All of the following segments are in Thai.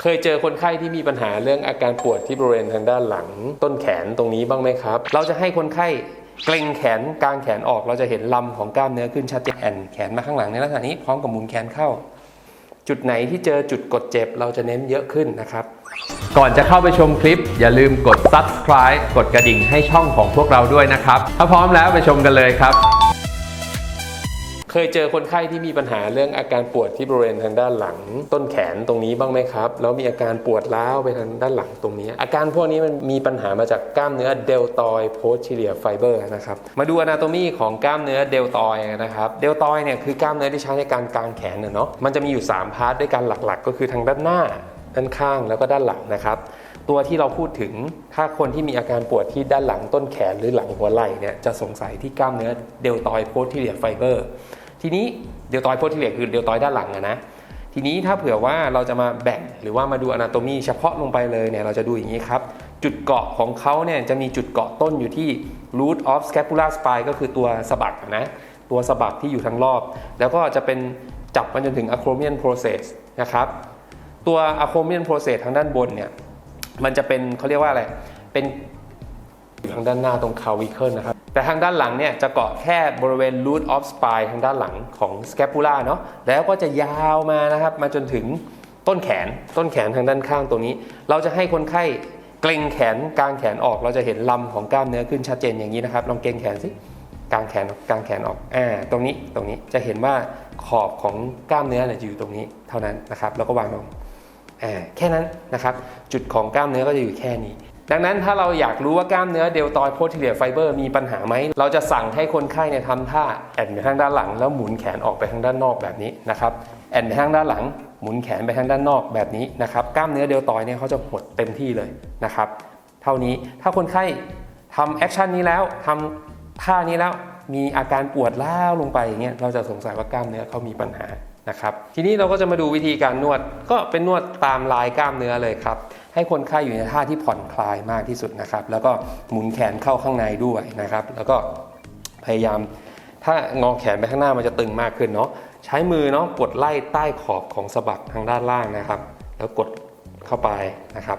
เคยเจอคนไข้ที่มีปัญหาเรื่องอาการปวดที่บริเวณทางด้านหลัง ต้นแขนตรงนี้บ้างไหมครับ เราจะให้คนไข้เกร็งแขนกลางแขนออกเราจะเห็นลำของกล้ามเนื้อขึ้นชัดเจนแอนแขนมาข้างหลังในลักษณะนี้พร้อมกับหมุนแขนเข้า จุดไหนที่เจอจุดกดเจ็บเราจะเน้นเยอะขึ้นนะครับ ก่อนจะเข้าไปชมคลิป อย่าลืมกด subscribe กดกระดิ่งให้ช่องของพวกเราด้วยนะครับ ถ้าพร้อมแล้วไปชมกันเลยครับ เคยเจอคนไข้ที่มีปัญหาเรื่องอาการปวดที่บริเวณทางด้านหลัง ต้นแขนตรงนี้บ้างไหมครับแล้วมีอาการปวดร้าวไปทางด้านหลังตรงนี้ อาการพวกนี้มันมีปัญหามาจากกล้ามเนื้อเดลตอยโพสชิเลียไฟเบอร์นะครับมาดูอนาโตมีของกล้ามเนื้อเดลตอยนะครับเดลตอยเนี่ยคือกล้ามเนื้อที่ใช้ในการกางแขนเนาะมันจะมีอยู่ 3 พาร์ทด้วยกันหลักๆ ก็คือทางด้านหน้าด้านข้างแล้วก็ด้านหลังนะครับตัวที่เราพูดถึงถ้าคนที่มีอาการปวดที่ด้านหลังต้นแขนหรือหลังหัวไหล่เนี่ยจะสงสัยที่กล้ามเนื้อเดลตอยโพสทิเลียไฟเบอร์ ทีนี้เดลตอยโพสทิเลคือเดลตอยด้านหลังอะนะ ทีนี้ถ้าเผื่อว่าเราจะมาแบ่งหรือว่ามาดูอนาโตมีเฉพาะลงไปเลยเนี่ยเราจะดูอย่างนี้ครับ จุดเกาะของเขาเนี่ยจะมีจุดเกาะต้นอยู่ที่ root of scapula spine ก็คือตัวสะบักนะตัวสะบักที่อยู่ทั้งรอบ แล้วก็จะเป็นจับมันจนถึง acromion process นะครับ ตัว acromion process ทางด้านบนเนี่ยมันจะเป็นเขาเรียกว่าอะไรเป็นทางด้านหน้าตรง clavicle นะครับ แต่ทางด้านหลังเนี่ยจะเกาะแค่บริเวณ root of spine ทางด้านหลังของ scapula เนาะแล้วก็จะยาวมานะครับมาจนถึงต้นแขนต้นแขนทางด้านข้างตรงนี้ เราจะให้คนไข้เกรงแขนกางแขนออก เราจะเห็นลำของกล้ามเนื้อขึ้นชัดเจนอย่างนี้นะครับ ลองเกรงแขนสิกางแขนออกกางแขนออกอ่าตรงนี้ตรงนี้จะเห็นว่าขอบของกล้ามเนื้อเนี่ยอยู่ตรงนี้เท่านั้นนะครับ แล้วก็วางลงอ่าแค่นั้นนะครับ จุดของกล้ามเนื้อก็จะอยู่แค่นี้ ดังนั้นถ้าเราอยากรู้ว่ากล้ามเนื้อเดลตอยโพทิเลียไฟเบอร์มีปัญหาไหม เราจะสั่งให้คนไข้เนี่ยทำท่าแอนไปทางด้านหลัง แล้วหมุนแขนออกไปทางด้านนอกแบบนี้นะครับแอนไปทางด้านหลัง หมุนแขนไปทางด้านนอกแบบนี้นะครับกล้ามเนื้อเดลตอยเนี่ยเขาจะหดเต็มที่เลยนะครับเท่านี้ถ้าคนไข้ทำแอคชั่นนี้แล้วทำท่านี้แล้วมีอาการปวดล้าวลงไปอย่างเงี้ยเราจะสงสัยว่ากล้ามเนื้อเขามีปัญหา นะครับ ทีนี้เราก็จะมาดูวิธีการนวด ก็เป็นนวดตามลายกล้ามเนื้อเลยครับ ให้คนไข้อยู่ในท่าที่ผ่อนคลายมากที่สุดนะครับ แล้วก็หมุนแขนเข้าข้างในด้วยนะครับ แล้วก็พยายามถ้างอแขนไปข้างหน้ามันจะตึงมากขึ้นเนาะ ใช้มือเนาะกดไล่ใต้ขอบของสะบักทางด้านล่างนะครับ แล้วกดเข้าไปนะครับ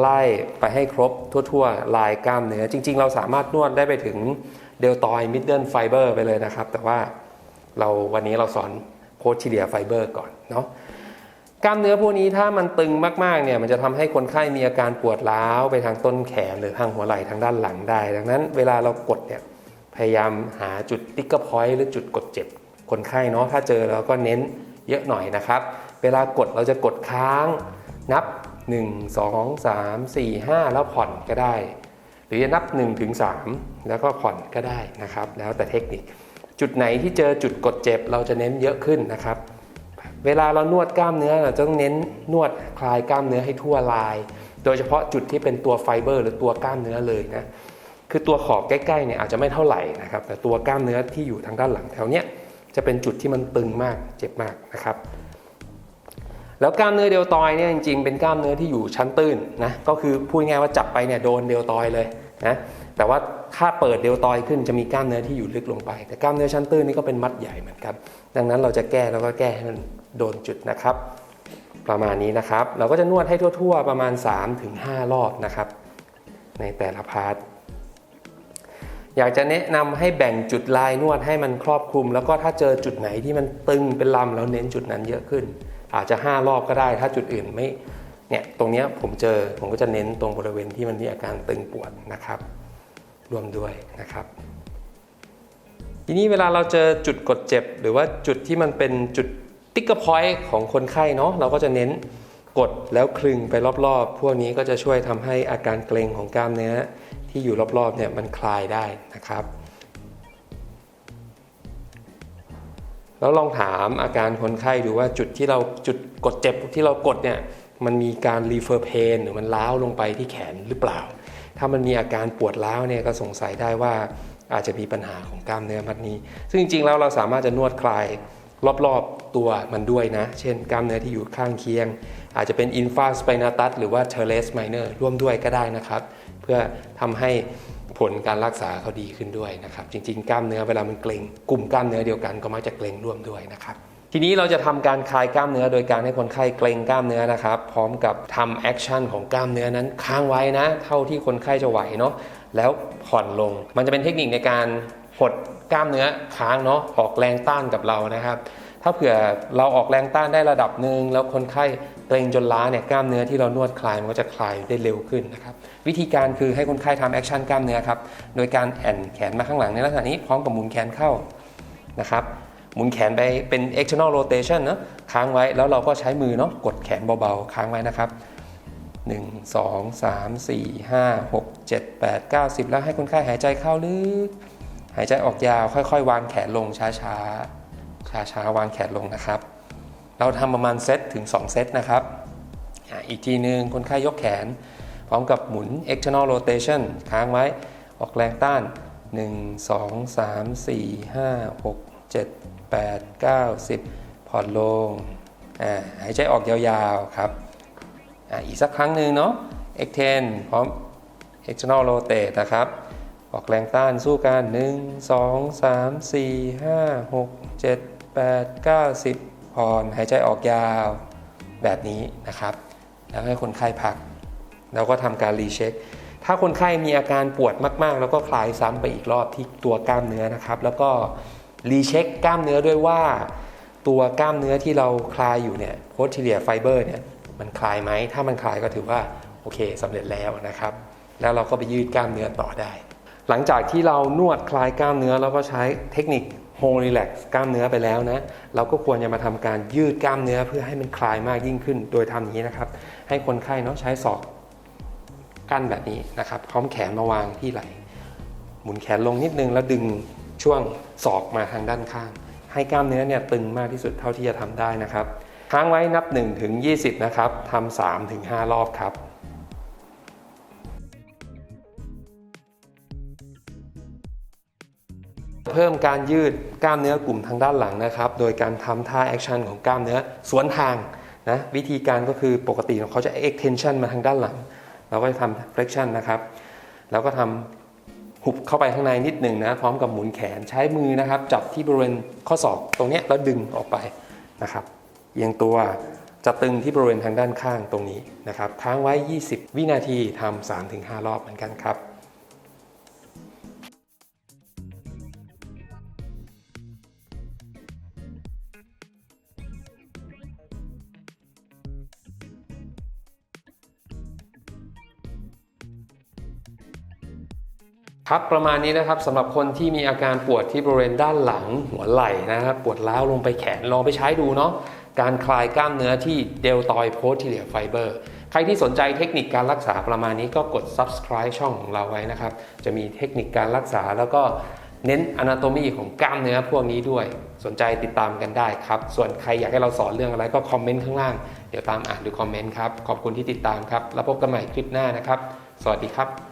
ไล่ไปให้ครบทั่ว ๆ ลายกล้ามเนื้อ จริง ๆ เราสามารถนวดได้ไปถึงเดลตอยมิดเดิลไฟเบอร์ไปเลยนะครับ แต่ว่าเราวันนี้เราสอน โพสชิเลียไฟเบอร์ก่อนเนาะกล้ามเนื้อพวกนี้ถ้ามันตึงมากๆเนี่ยมันจะทำให้คนไข้มีอาการปวดร้าวไปทางต้นแขนหรือทางหัวไหล่ทางด้านหลังได้ ดังนั้นเวลาเรากดเนี่ยพยายามหาจุดติ๊กเกอร์พอยต์หรือจุดกดเจ็บคนไข้เนาะถ้าเจอเราก็เน้นเยอะหน่อยนะครับ เวลากดเราจะกดค้างนับ 1 2 3 4 5 แล้วผ่อนก็ได้ หรือจะนับ1ถึง3แล้วก็ผ่อนก็ได้นะครับ แล้วแต่เทคนิค จุดไหนที่เจอจุดกดเจ็บเราจะเน้นเยอะขึ้นนะครับ เวลาเรานวดกล้ามเนื้อเราจะต้องเน้นนวดคลายกล้ามเนื้อให้ทั่วลาย โดยเฉพาะจุดที่เป็นตัวไฟเบอร์ หรือตัวกล้ามเนื้อเลยนะคือตัวขอบใกล้ๆเนี่ยอาจจะไม่เท่าไหร่นะครับแต่ตัวกล้ามเนื้อที่อยู่ทางด้านหลังแถวเนี้ยจะเป็นจุดที่มันตึงมากเจ็บมากนะครับ แล้วกล้ามเนื้อเดลตอยเนี่ยจริงๆ เป็นกล้ามเนื้อที่อยู่ชั้นตื้นนะก็คือพูดง่ายว่าจับไปเนี่ยโดนเดลตอยเลย นะแต่ว่าถ้าเปิดเดลตอยขึ้นจะมีกล้ามเนื้อที่อยู่ลึกลงไป แต่กล้ามเนื้อชั้นตื้นนี่ก็เป็นมัดใหญ่เหมือนกันดังนั้นเราจะแก้แล้วก็แก้ให้มันโดนจุดนะครับ ประมาณนี้นะครับ เราก็จะนวดให้ทั่ว ๆ ประมาณ 3-5 รอบนะครับ ในแต่ละพาร์ทอยากจะแนะนำให้แบ่งจุดลายนวดให้มันครอบคลุม แล้วก็ถ้าเจอจุดไหนที่มันตึงเป็นลำแล้วเน้นจุดนั้นเยอะขึ้น อาจจะ 5 รอบก็ได้ ถ้าจุดอื่นไม่ เนี่ยตรงนี้ผมเจอผมก็จะเน้นตรงบริเวณที่มันมีอาการตึงปวดนะครับ รวมด้วยนะครับ ทีนี้เวลาเราเจอจุดกดเจ็บ หรือว่าจุดที่มันเป็นจุดติ๊กเกอร์พอยต์ของคนไข้เนาะเราก็จะเน้นกดแล้วคลึงไปรอบๆ พวกนี้ก็จะช่วยทำให้อาการเกร็งของกล้ามเนื้อที่อยู่รอบๆเนี่ยมันคลายได้นะครับ แล้วลองถามอาการคนไข้ดูว่าจุดที่เราจุดกดเจ็บที่เรากดเนี่ย มันมีการรีเฟอร์เพนหรือมันล้าวลงไปที่แขนหรือเปล่า ถ้ามันมีอาการปวดร้าวเนี่ยก็สงสัยได้ว่าอาจจะมีปัญหาของกล้ามเนื้อมัดนี้ ซึ่งจริงๆแล้วเราสามารถจะนวดคลายรอบๆตัวมันด้วยนะ เช่นกล้ามเนื้อที่อยู่ข้างเคียง อาจจะเป็นอินฟาสไปนาตัสหรือว่าเทเลสไมเนอร์ร่วมด้วยก็ได้นะครับ เพื่อทำให้ผลการรักษาเขาดีขึ้นด้วยนะครับ จริง ๆ กล้ามเนื้อเวลามันเกร็งกลุ่มกล้ามเนื้อเดียวกันก็มักจะเกร็งร่วมด้วยนะครับ ทีนี้เราจะทำการคลายกล้ามเนื้อโดยการให้คนไข้เกรงกล้ามเนื้อนะครับ พร้อมกับทำแอคชั่นของกล้ามเนื้อนั้นค้างไว้นะ เท่าที่คนไข้จะไหวเนาะแล้วผ่อนลง มันจะเป็นเทคนิคในการหดกล้ามเนื้อค้างเนาะออกแรงต้านกับเรานะครับ ถ้าเผื่อเราออกแรงต้านได้ระดับหนึ่งแล้วคนไข้เกรงจนล้าเนี่ยกล้ามเนื้อที่เรานวดคลายมันก็จะคลายได้เร็วขึ้นนะครับวิธีการคือให้คนไข้ทำแอคชั่นกล้ามเนื้อครับโดยการแอนแขนมาข้างหลังในลักษณะนี้พร้อมกับหมุนแขนเข้านะครับ หมุนแขนไปเป็น external rotation เนอะค้างไว้แล้วเราก็ใช้มือเนาะกดแขนเบาๆ ค้างไว้นะครับ 1 2 3 4 5 6 7 8 9 10 แล้วให้คนไข้หายใจเข้าลึกหายใจออกยาวค่อยๆ วางแขนลงช้าๆช้าๆวางแขนลงนะครับ เราทำประมาณเซตถึง 2 เซตนะครับอีกทีหนึ่งคนไข้ยกแขน พร้อมกับหมุน external rotation ค้างไว้ออกแรงต้าน 1 2 3 4 5 6 7 8 9 10 ผ่อนลงอ่าหายใจออกยาวๆครับออีกสักครั้งหนึ่งเนาะ extend พร้อม external rotate นะครับ ออกแรงต้านสู้กัน 1 2 3 4 5 6 7 8 9 10 ผ่อนหายใจออกยาวแบบนี้นะครับ แล้วให้คนไข้พัก แล้วก็ทำการรีเช็คถ้าคนไข้มีอาการปวดมาก ๆ แล้วก็คลายซ้ำไปอีกรอบที่ตัวกล้ามเนื้อนะครับ แล้วก็ รีเช็คกล้ามเนื้อด้วยว่า ตัวกล้ามเนื้อที่เราคลายอยู่เนี่ยโพส t เ r ียไฟเบอร์เนี่ยมันคลายไหมถ้ามันคลายก็ถือว่าโอเคสำเร็จแล้วนะครับ แล้วเราก็ไปยืดกล้ามเนื้อต่อได้ หลังจากที่เรานวดคลายกล้ามเนื้อแล้วก็ใช้เทคนิคโฮรีแลกซ์กล้ามเนื้อไปแล้วนะ เราก็ควรจะมาทำการยืดกล้ามเนื้อเพื่อให้มันคลายมากยิ่งขึ้น โดยทำอย่างนี้นะครับ ให้คนไข้เนาะใช้ศอกกั้นแบบนี้นะครับ พร้อมแขนมาวางที่ไหล่หมุนแขนลงนิดนึงแล้วดึง ช่วงศอกมาทางด้านข้าง ให้กล้ามเนื้อเนี่ยตึงมากที่สุดเท่าที่จะทำได้นะครับค้างไว้นับ1ถึง20 นะครับทำ3ถึง5รอบครับเพิ่มการยืดกล้ามเนื้อกลุ่มทางด้านหลังนะครับ โดยการทำท่าแอคชั่นของกล้ามเนื้อสวนทางนะวิธีการก็คือปกติเขาจะ extension มาทางด้านหลัง เราก็จะทำ flexion นะครับ แล้วก็ทำ หุบเข้าไปข้างในนิดหนึ่งนะพร้อมกับหมุนแขนใช้มือนะครับ จับที่บริเวณข้อศอกตรงนี้แล้วดึงออกไปนะครับเอียงตัวจะตึงที่บริเวณทางด้านข้างตรงนี้นะครับค้างไว้ 20 วินาทีทำ3-5 รอบเหมือนกันครับ ครับประมาณนี้นะครับสำหรับคนที่มีอาการปวดที่บริเวณด้านหลังหัวไหล่นะครับปวดล้าวลงไปแขนลองไปใช้ดูเนาะการคลายกล้ามเนื้อที่เดลตอยโพสทีเลียไฟเบอร์ใครที่สนใจเทคนิคการรักษาประมาณนี้ก็กด subscribe ช่องของเราไว้นะครับ จะมีเทคนิคการรักษาแล้วก็เน้น anatomy ของกล้ามเนื้อพวกนี้ด้วย สนใจติดตามกันได้ครับ ส่วนใครอยากให้เราสอนเรื่องอะไรก็คอมเมนต์ข้างล่างเดี๋ยวตามอ่านดูคอมเมนต์ครับขอบคุณที่ติดตามครับแล้วพบกันใหม่คลิปหน้านะครับ สวัสดีครับ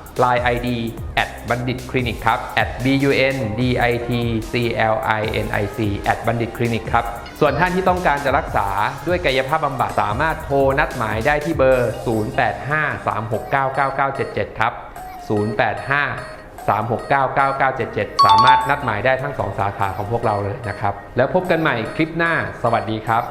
Line ID at บัณฑิตคลินิกครับ at b u n d i t c l i n i c at บัณฑิตคลินิกครับ ส่วนท่านที่ต้องการจะรักษาด้วยกายภาพบำบัดสามารถโทรนัดหมายได้ที่เบอร์ 0853699977 ครับ 085 3699977 สามารถนัดหมายได้ทั้ง 2 สาขาของพวกเราเลยนะครับ แล้วพบกันใหม่คลิปหน้า สวัสดีครับ